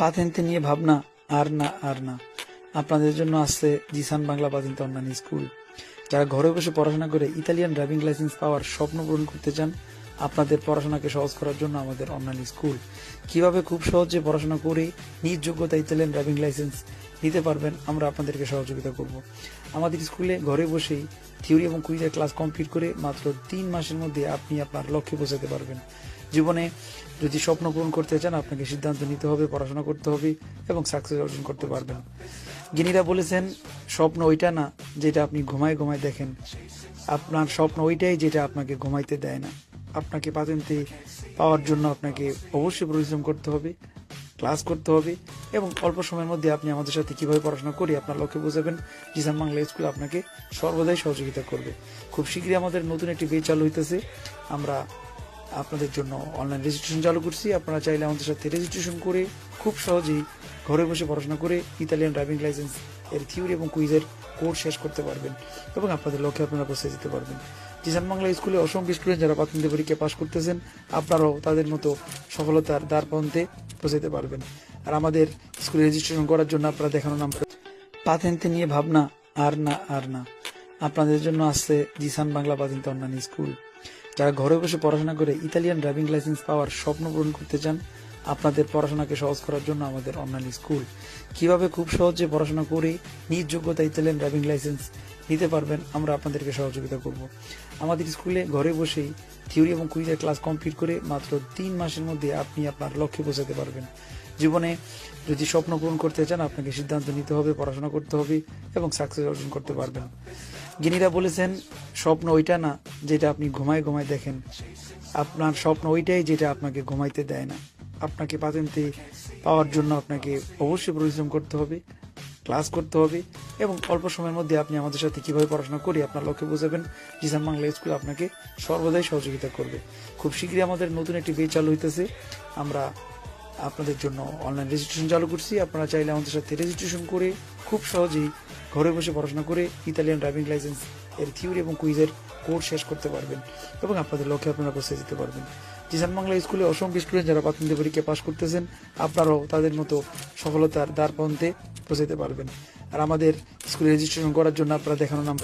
পাতেন্তে নিয়ে ভাবনা, আর না আর না। আপনাদের জন্য আসছে জিসান বাংলা পাতেন্তে অনলাইন স্কুল। যারা ঘরে বসে পড়াশোনা করে ইতালিয়ান ড্রাইভিং লাইসেন্স পাওয়ার স্বপ্ন পূরণ করতে চান, আপনাদের পড়াশোনাকে সহজ করার জন্য আমাদের অনলাইন স্কুল। কীভাবে খুব সহজে পড়াশোনা করে নিজ যোগ্যতা ইতালিয়ান ড্রাইভিং লাইসেন্স নিতে পারবেন, আমরা আপনাদেরকে সহযোগিতা করব। আমাদের স্কুলে ঘরে বসেই থিওরি এবং কুইজের ক্লাস কমপ্লিট করে মাত্র তিন মাসের মধ্যে আপনি আপনার লক্ষ্যে পৌঁছাতে পারবেন। জীবনে যদি স্বপ্ন পূরণ করতে চান, আপনাকে সিদ্ধান্ত নিতে হবে, পড়াশোনা করতে হবে এবং সাকসেস অর্জন করতে পারবেন। জ্ঞানীরা বলেছেন, স্বপ্ন ওইটা না যেটা আপনি ঘুমায় ঘুমায় দেখেন। আপনার স্বপ্ন ওইটাই যেটা আপনাকে ঘুমাইতে দেয় না। আপনাকে পাতেন্তে পাওয়ার জন্য আপনাকে অবশ্যই পরিশ্রম করতে হবে, ক্লাস করতে হবে এবং অল্প সময়ের মধ্যে আপনি আমাদের সাথে কীভাবে পড়াশোনা করি আপনার লক্ষ্যে বোঝাবেন, জিসান বাংলা স্কুল আপনাকে সর্বদাই সহযোগিতা করবে। খুব শীঘ্রই আমাদের নতুন একটি পেজ চালু হইতেছে। আমরা আপনাদের জন্য অনলাইন রেজিস্ট্রেশন চালু করছি। আপনারা চাইলে আমাদের সাথে রেজিস্ট্রেশন করে খুব সহজেই ঘরে বসে পড়াশোনা করে ইতালিয়ান ড্রাইভিং লাইসেন্স এর থিওরি এবং কুইজের কোর্স শেষ করতে পারবেন এবং আপনাদের লক্ষ্যে আপনারা পৌঁছে যেতে পারবেন। জিসান বাংলা স্কুলে অসংখ্য স্টুডেন্ট যারা প্রাথমিক পরীক্ষা পাশ করতেছেন, আপনারাও তাদের মতো সফলতার দ্বার প্রান্তে পৌঁছাতে পারবেন। আর আমাদের স্কুলে রেজিস্ট্রেশন করার জন্য আপনারা দেখানো নাম পাতেন্তে নিয়ে ভাবনা, আর না আর না। আপনাদের জন্য আসছে জিসান বাংলা পাতেন্তে অন্যান্য স্কুল। যারা ঘরে বসে পড়াশোনা করে ইতালিয়ান ড্রাইভিং লাইসেন্স পাওয়ার স্বপ্ন পূরণ করতে চান, আপনাদের পড়াশোনাকে সহজ করার জন্য আমাদের অন্যান্য স্কুল। কীভাবে খুব সহজে পড়াশোনা করে নিজ যোগ্যতা ইতালিয়ান ড্রাইভিং লাইসেন্স নিতে পারবেন, আমরা আপনাদেরকে সহযোগিতা করব। আমাদের স্কুলে ঘরে বসেই থিওরি এবং কুইজের ক্লাস কমপ্লিট করে মাত্র তিন মাসের মধ্যে আপনি আপনার লক্ষ্যে পৌঁছাতে পারবেন। জীবনে যদি স্বপ্ন পূরণ করতে চান, আপনাকে সিদ্ধান্ত নিতে হবে, পড়াশোনা করতে হবে এবং সাকসেস অর্জন করতে পারবেন। জ্ঞানীরা বলেছেন, স্বপ্ন ওইটা না যেটা আপনি ঘুমায় ঘুমায় দেখেন। আপনার স্বপ্ন ওইটাই যেটা আপনাকে ঘুমাইতে দেয় না। আপনাকে পাতেন্তে পাওয়ার জন্য আপনাকে অবশ্যই পরিশ্রম করতে হবে ক্লাস করতে হবে এবং অল্প সময়ের মধ্যে আপনি আমাদের সাথে কীভাবে পড়াশোনা করি আপনার লক্ষ্যে বোঝাবেন জিসান বাংলা স্কুল আপনাকে সর্বদাই সহযোগিতা করবে। খুব শীঘ্রই আমাদের নতুন একটি পেজ চালু হইতেছে। আমরা আপনাদের জন্য অনলাইন রেজিস্ট্রেশন চালু করছি। আপনারা চাইলে আমাদের সাথে রেজিস্ট্রেশন করে খুব সহজেই ঘরে বসে পড়াশোনা করে ইতালিয়ান ড্রাইভিং লাইসেন্স এর থিওরি এবং কুইজের কোর্স শেষ করতে পারবেন এবং আপনাদের লক্ষ্যে আপনারা পৌঁছে যেতে পারবেন। জিসান বাংলা স্কুলে অসংখ্য স্টুডেন্ট যারা প্রাথমিক পরীক্ষা পাশ করতেছেন, আপনারাও তাদের মতো সফলতার দ্বার প্রান্তে পৌঁছাতে পারবেন। আর আমাদের স্কুলে রেজিস্ট্রেশন করার জন্য আপনারা দেখানো নাম